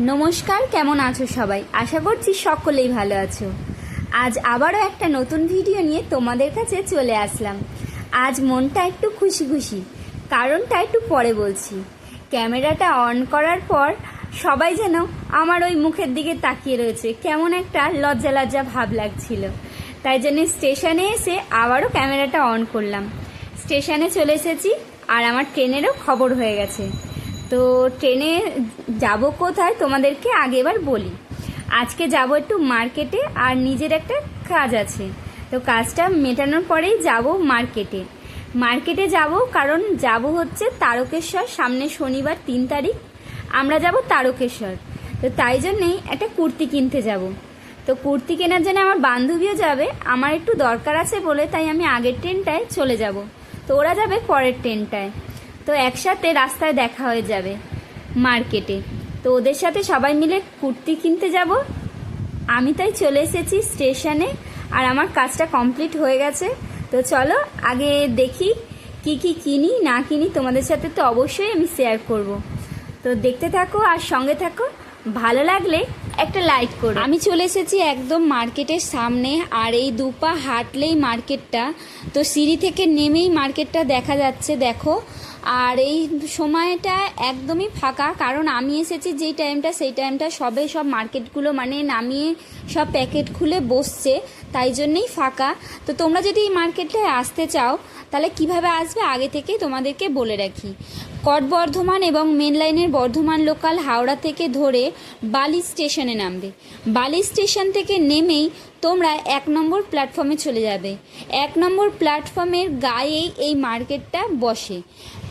নমস্কার, কেমন আছো সবাই? আশা করছি সকলেই ভালো আছো। আজ আবারও একটা নতুন ভিডিও নিয়ে তোমাদের কাছে চলে আসলাম। আজ মনটা একটু খুশি খুশি, কারণটা একটু পরে বলছি। ক্যামেরাটা অন করার পর সবাই যেন আমার ওই মুখের দিকে তাকিয়ে রয়েছে। কেমন একটা লজ্জা লজ্জা ভাব লাগছিল। তাই জন্য স্টেশনে এসে আবারও ক্যামেরাটা অন করলাম। স্টেশনে চলে এসেছি আর আমার ট্রেনেরও খবর হয়ে গেছে। তো ট্রেনে যাব কোথায় তোমাদেরকে আগেবার বলি। আজকে যাব একটু মার্কেটে আর নিজের একটা কাজ আছে। তো কাজটা মেটানোর পরেই যাব মার্কেটে। মার্কেটে যাব কারণ যাব হচ্ছে তারকেশ্বর, সামনে শনিবার তিন তারিখ। আমরা যাব তারকেশ্বর। তো তাই জন্যেই একটা কুর্তি কিনতে যাব। তো কুর্তি কেনার জন্য আমার বান্ধবীও যাবে। আমার একটু দরকার আছে বলে তাই আমি আগের ট্রেনটায় চলে যাব। তো ওরা যাবে পরের ট্রেনটায়। তো একসাথে রাস্তায় দেখা হয়ে যাবে মার্কেটে তো ওদের সাথে সবাই মিলে কুর্তি কিনতে যাব। আমি তাই চলে এসেছি স্টেশনে আর আমার কাজটা কমপ্লিট হয়ে গেছে। তো চলো আগে দেখি কি কি কিনি, না কিনি তোমাদের সাথে তো অবশ্যই আমি শেয়ার করব। তো দেখতে থাকো আর সঙ্গে থাকো। ভালো লাগলে একটা লাইক করো। আমি চলে এসেছি একদম মার্কেটের সামনে, আর এই দুপা হাঁটলেই মার্কেটটা। তো সিঁড়ি থেকে নেমেই মার্কেটটা দেখা যাচ্ছে, দেখো। আর এই সময়টা একদমই ফাঁকা, কারণ আমি এসেছি যেই টাইমটা সেই টাইমটা সবে সব মার্কেটগুলো মানে নামিয়ে সব প্যাকেট খুলে বসছে। তাই জন্যেই ফাঁকা। তো তোমরা যদি এই মার্কেটটায় আসতে চাও, তাহলে কীভাবে আসবে? আগে থেকেই তোমাদেরকে বলে রাখি। কট বর্ধমান এবং মেন লাইনের বর্ধমান লোকাল হাওড়া থেকে ধরে বালি স্টেশনে নামবে। বালি স্টেশন থেকে নেমেই তোমরা এক নম্বর প্ল্যাটফর্মে চলে যাবে। এক নম্বর প্ল্যাটফর্মের গায়েই এই মার্কেটটা বসে।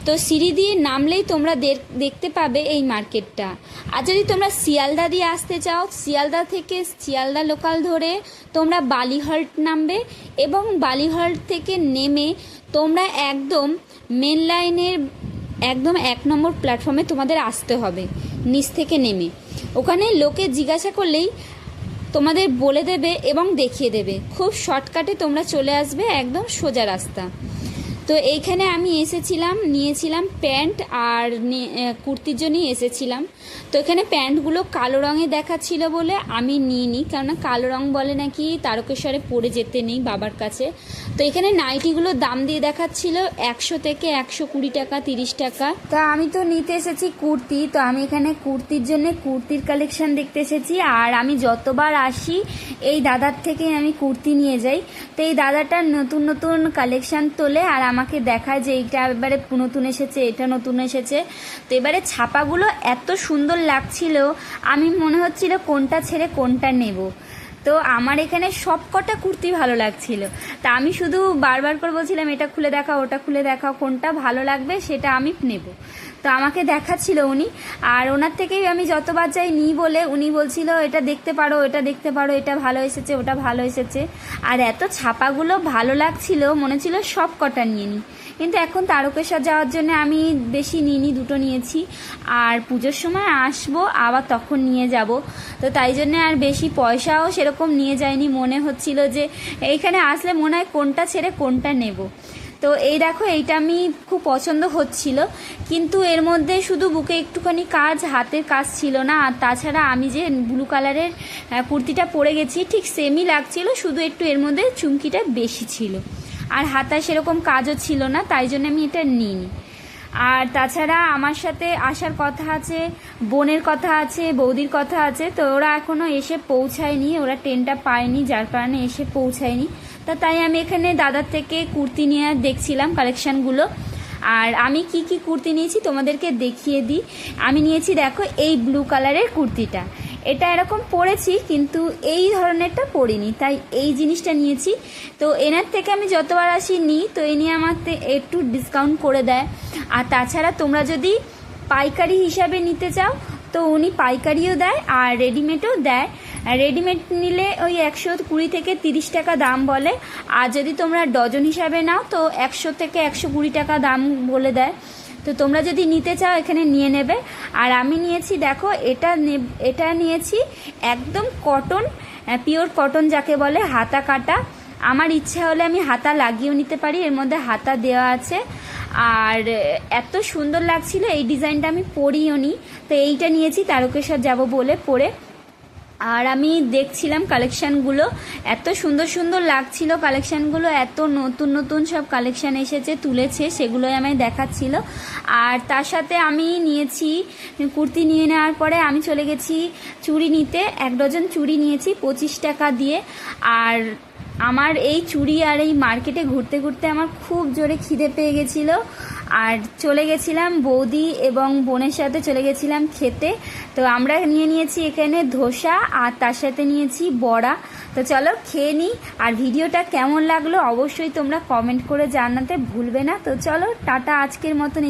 তো সিঁড়ি দিয়ে নামলেই তোমরা দেখ- দেখতে পাবে এই মার্কেটটা। আর যদি তোমরা শিয়ালদা দিয়ে আসতে চাও, শিয়ালদা থেকে শিয়ালদা লোকাল ধরে তোমরা বালিহল্ট নামবে এবং বালিহল্ট থেকে নেমে তোমরা একদম মেন লাইনের, একদম এক নম্বর প্ল্যাটফর্মে তোমাদের আসতে হবে, নিচ থেকে নেমে। ওখানে লোকে জিজ্ঞাসা করলেই তোমাদের বলে দেবে এবং দেখিয়ে দেবে। খুব শর্টকাটে তোমরা চলে আসবে একদম সোজা রাস্তা। তো এইখানে আমি এসেছিলাম, নিয়েছিলাম প্যান্ট আর কুর্তির জন্যই এসেছিলাম। তো এখানে প্যান্টগুলো কালো রঙে দেখাচ্ছিল বলে আমি নিইনি, কেননা কালো রং বলে নাকি তারকেশ্বরে পরে যেতে নেই বাবার কাছে। তো এখানে নাইটিগুলোর দাম দিয়ে দেখাচ্ছিল একশো থেকে একশো কুড়ি টাকা, তিরিশ টাকা। তা আমি তো নিতে এসেছি কুর্তি, তো আমি এখানে কুর্তির জন্য কুর্তির কালেকশন দেখতে এসেছি। আর আমি যতবার আসি, এই দাদার থেকে আমি কুর্তি নিয়ে যাই। তো এই দাদাটা নতুন নতুন কালেকশন তোলে আর আমাকে দেখায় যে এইটা এবারে নতুন এসেছে, এটা নতুন এসেছে। তো এবারে ছাপাগুলো এত সুন্দর লাগছিল, আমি মনে হচ্ছিল কোনটা ছেড়ে কোনটা নেব। তো আমার এখানে সব কটা কুর্তি ভালো লাগছিল। তা আমি শুধু বারবার করে বলছিলাম, এটা খুলে দেখাও, ওটা খুলে দেখাও, কোনটা ভালো লাগবে সেটা আমি নেব। তো আমাকে দেখাচ্ছিল উনি, আর ওনার থেকেই আমি যতবার যাই নিই বলে উনি বলছিল, এটা দেখতে পারো এটা দেখতে পারো, এটা ভালো এসেছে, ওটা ভালো এসেছে। আর এত ছাপাগুলো ভালো লাগছিল, মনে ছিল সব কটা নিয়ে নিই কিন্তু এখন তারকেশ্বর যাওয়ার জন্য আমি বেশি নিইনি দুটো নিয়েছি। আর পুজোর সময় আসব, আবার তখন নিয়ে যাব। তো তাই জন্য আর বেশি পয়সাও সেরকম নিয়ে যায়নি। মনে হচ্ছিল যে এইখানে আসলে মনে হয় কোনটা ছেড়ে কোনটা নেব। তো এই দেখো, এইটা আমি খুব পছন্দ হচ্ছিল। কিন্তু এর মধ্যে শুধু বুকে একটুখানি কাজ, হাতের কাজ ছিল না। আর তাছাড়া আমি যে ব্লু কালারের কুর্তিটা পরে গেছি, ঠিক সেমই লাগছিল, শুধু একটু এর মধ্যে চুমকিটা বেশি ছিল। আর হাতায় সেরকম কাজও ছিল না, তাই জন্য আমি এটা নিইনি। আর তাছাড়া আমার সাথে আসার কথা আছে, বোনের কথা আছে, বৌদির কথা আছে, তো ওরা এখনও এসে পৌঁছায়নি, ওরা ট্রেনটা পায়নি, যার কারণে এসে পৌঁছায়নি। তা তাই আমি এখানে দাদার থেকে কুর্তি নিয়ে দেখছিলাম কালেকশানগুলো। আর আমি কি কি কুর্তি নিয়েছি তোমাদেরকে দেখিয়ে দিই। আমি নিয়েছি দেখো এই ব্লু কালারের কুর্তিটা। এটা এরকম পরেছি কিন্তু এই ধরনেরটা পরিনি তাই এই জিনিসটা নিয়েছি। তো এনার থেকে আমি যতবার আসি নিই তো এ নিয়ে আমার তে- একটু ডিসকাউন্ট করে দেয়। আর তাছাড়া তোমরা যদি পাইকারি হিসাবে নিতে চাও, তো উনি পাইকারিও দেয় আর রেডিমেডও দেয়। রেডিমেড নিলে ওই একশো কুড়ি থেকে তিরিশ টাকা দাম বলে। আর যদি তোমরা ডজন হিসাবে নাও, তো একশো থেকে একশো কুড়ি টাকা দাম বলে দেয়। তো তোমরা যদি নিতে চাও, এখানে নিয়ে নেবে। আর আমি নিয়েছি, দেখো, এটা এটা নিয়েছি একদম কটন পিওর কটন যাকে বলে, হাতা কাটা। আমার ইচ্ছা হলে আমি হাতা লাগিয়েও নিতে পারি, এর মধ্যে হাতা দেওয়া আছে। আর এত সুন্দর লাগছিল, এই ডিজাইনটা আমি পরিও নি। তো এইটা নিয়েছি, তারকেশ্বর যাব বলে পরে। আর আমি দেখছিলাম কালেকশানগুলো এত সুন্দর সুন্দর লাগছিল কালেকশানগুলো এত নতুন নতুন সব কালেকশান এসেছে, তুলেছে, সেগুলোই আমায় দেখাচ্ছিল। আর তার সাথে আমি নিয়েছি, কুর্তি নিয়ে নেওয়ার পরে আমি চলে গেছি চুড়ি নিতে। এক ডজন চুড়ি নিয়েছি পঁচিশ টাকা দিয়ে। আর আমার এই চুড়ি আর এই মার্কেটে ঘুরতে ঘুরতে আমার খুব জোরে খিদে পেয়ে গেছিল। আর চলে গেছিলাম বৌদি এবং বোনের সাথে চলে গেছিলাম খেতে। তো আমরা নিয়ে নিয়েছি এখানে ধোসা আর তার সাথে নিয়েছি বড়া। তো চলো খেয়ে নিই আর ভিডিওটা কেমন লাগল অবশ্যই তোমরা কমেন্ট করে জানাতে ভুলবে না। তো চলো টাটা আজকের মতন।